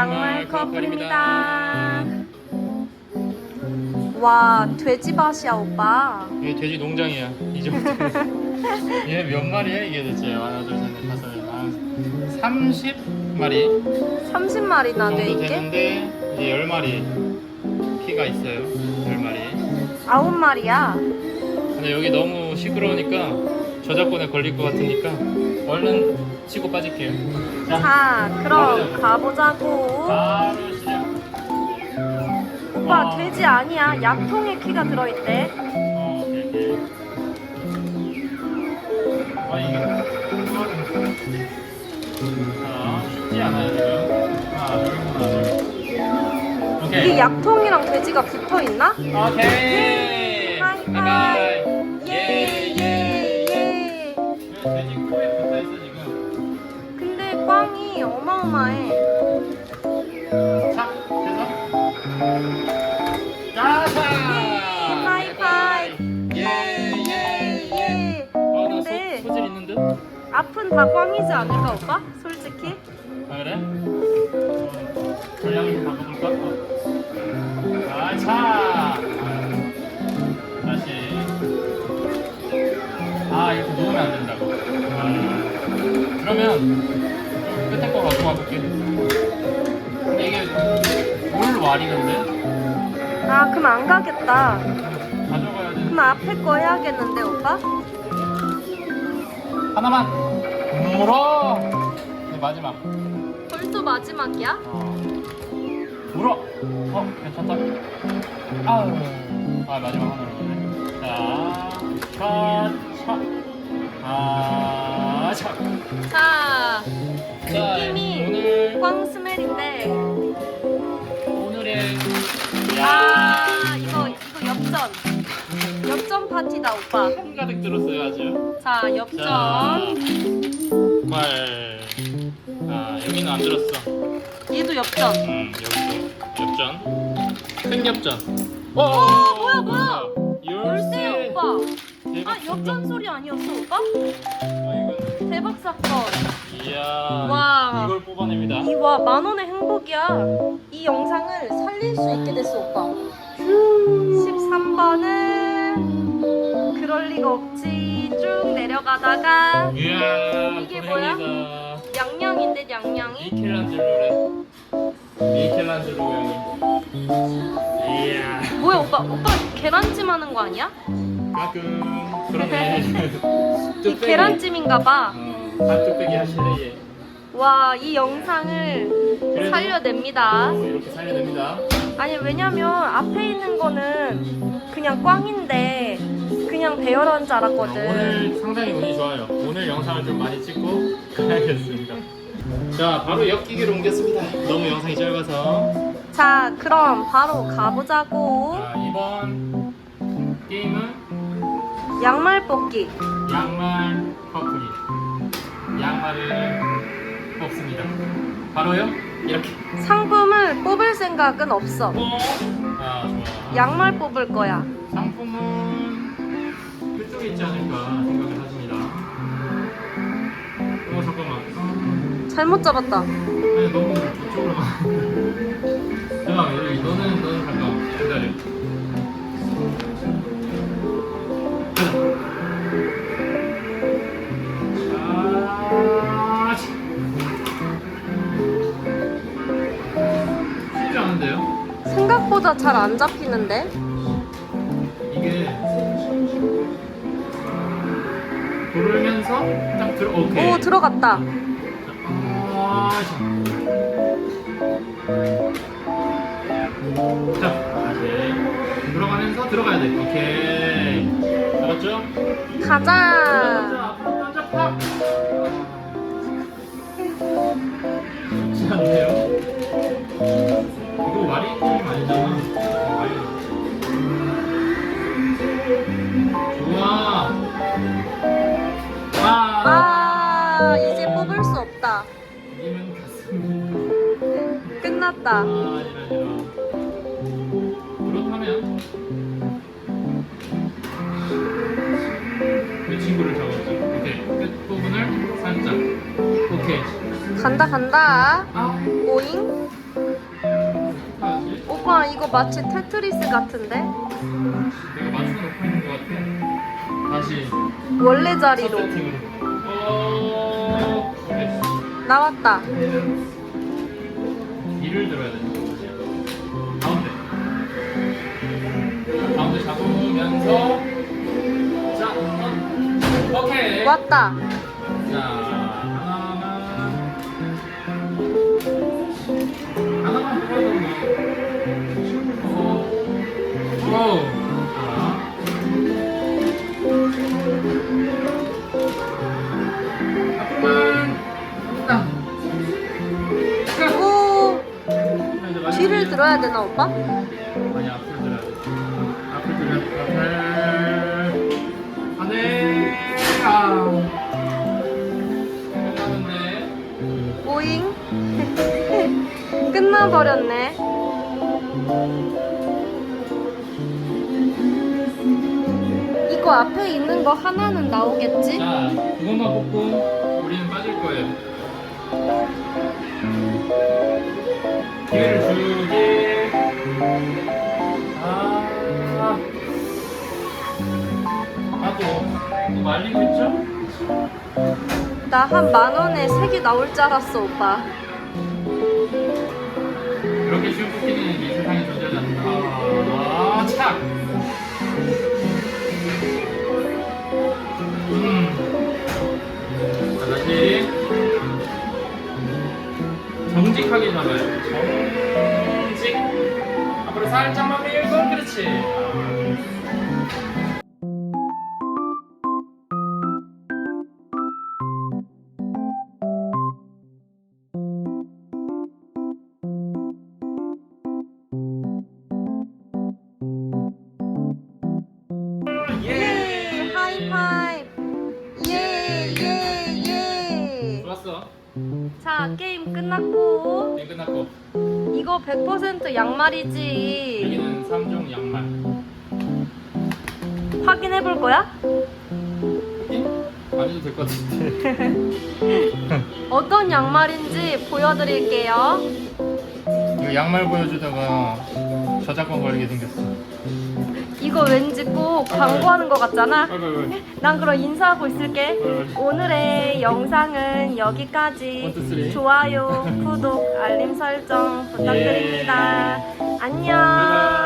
양말 커플입니다. 와, 돼지밭이야, 오빠. 이게 돼지 농장이야. 이 정도. 얘 몇 마리야 이게 대체? 하나, 둘, 셋, 넷, 다섯, 여섯, 한 30마리 30마리나 돼, 정도 이게? 되는데 이제 10마리 피가 있어요. 10마리. 9마리야. 근데 여기 너무 시끄러우니까 저작권에 걸릴 것 같으니까 얼른 치고 빠질게요. 자, 자, 그럼 가보자고. 바로 시작. 오빠, 아. 돼지 아니야. 약통에 키가 들어있대. 어, 오케이, 오케이. 아, 이게. 자, 쉽지 않아요, 지금. 하나, 둘, 하나, 둘. 오케이. 이게 약통이랑 돼지가 붙어 있나? 오케이. 하이파이. 꽝이 어마어마해. 자, 돼서. 자자. 하이파이. 예, 예, 예. 예. 어, 나 근데 소, 소질 있는 듯? 앞은 다 꽝이지 않을까, 오빠? 솔직히? 아 그래? 어, 전략을 좀 바꿔볼까? 어. 아, 자! 다시. 아, 이렇게 누우면 안 된다고. 아, 그러면 물왈이는데? 아, 그럼 안 가겠다. 가져가야 돼. 그럼 앞에 거 해야겠는데, 오빠? 하나만! 물어! 네, 마지막. 벌써 마지막이야? 어. 물어. 어, 괜찮다. 아우. 아, 마지막 하나로 가네. 자, 차, 차. 아, 차. 자, 자, 느낌이 오늘, 꽝 스멜인데. 오늘의, 아, 이거, 이거 엽전. 엽전 파티다, 오빠. 한가득 들었어요, 아주. 자, 자, 엽전. 말. 아, 여기는 안 들었어. 얘도 엽전. 음, 여기도. 엽전. 큰 엽전. 오, 어, 뭐야, 뭐야? 열쇠. 열쇠, 오빠. 대박 아, 엽전 소리 아니었어, 오빠? 대박 사건. 이야 와. 이걸 뽑아냅니다 이와 만 원의 행복이야. 이 영상을 살릴 수 있게 됐어, 오빠. 13번은 그럴 리가 없지. 쭉 내려가다가 이야 이게 고양이다 양양인데 양양이. 미켈란젤로래 미켈란젤로 고양이 이야 뭐야, 오빠? 오빠 계란찜 하는 거 아니야? 가끔 그러네. 이 계란찜인가 봐. 어, 반 하실래? 얘 와, 이 영상을 그래도 살려냅니다. 어, 이렇게 살려냅니다. 아니 왜냐면 앞에 있는 거는 그냥 꽝인데 그냥 배열한 줄 알았거든. 오늘 상당히 운이 좋아요. 오늘 영상을 좀 많이 찍고 가야겠습니다. 자 바로 엮기기로 옮겼습니다. 너무 영상이 짧아서. 자, 그럼 바로 가보자고. 자 이번 게임은 양말 뽑기. 양말 커플이 양말을 뽑습니다. 바로요? 이렇게. 상품을 뽑을 생각은 없어. 아 좋아. 양말 뽑을 거야. 상품은 그쪽에 있지 않을까 생각을 하십니다. 어 잠깐만. 잘못 잡았다. 아니 너무 저쪽으로 가. 잠깐 여기 너는 너는 잠깐 기다려. 생각보다 잘 안 잡히는데. 이게 돌면서 딱 들어 오케이. 오, 들어갔다. 아, 자, 다시 들어가면서 들어가야 돼. 오케이. 알았죠? 가자. 좋아. 아. 아, 이제 뽑을 수 없다. 이기면 갔습니다. 끝났다. 아, 이런 이런. 그렇다면 그 친구를 잡았죠. 오케이. 끝 부분을 살짝. 오케이. 간다, 간다. 아, 오잉? 이거 마치 테트리스 같은데? 내가 맞춰 놓고 있는 것 같아. 다시 원래 첫 자리로 세팅으로. 어. 나왔다. 이를 들어야 돼. 가운데. 가운데 잡으면서. 자, 어, 오케이. 왔다. 자, 들어야 되나 오빠? 아니 앞을 들어야 돼. 앞을 들어야 돼. 안돼. 아. 끝나는데. 오잉? 끝나버렸네. 이거 앞에 있는 거 하나는 나오겠지? 자, 그것만 뽑고 우리는 빠질 거예요. 기회를 주 아, 또, 또 말리고 있죠? 나 한 만 원에 세 개 나올 줄 알았어, 오빠. 이렇게 쉬운 뽑기는 이 세상에 존재하지 않는다. 아, 착! 음. 자, 다시. 정직하게 잡아요. 자, 게임 끝났고, 네, 끝났고. 이거 100% 양말이지. 여기는 3종 양말. 확인해 볼 거야? 안 해도 될 것 같은데. 어떤 양말인지 보여드릴게요. 이거 양말 보여주다가 저작권 걸리게 생겼어. 이거 왠지 꼭 광고하는 것 같잖아. 빨리빨리. 난 그럼 인사하고 있을게. 오늘의 영상은 여기까지. 좋아요, 구독, 알림 설정 부탁드립니다. 안녕.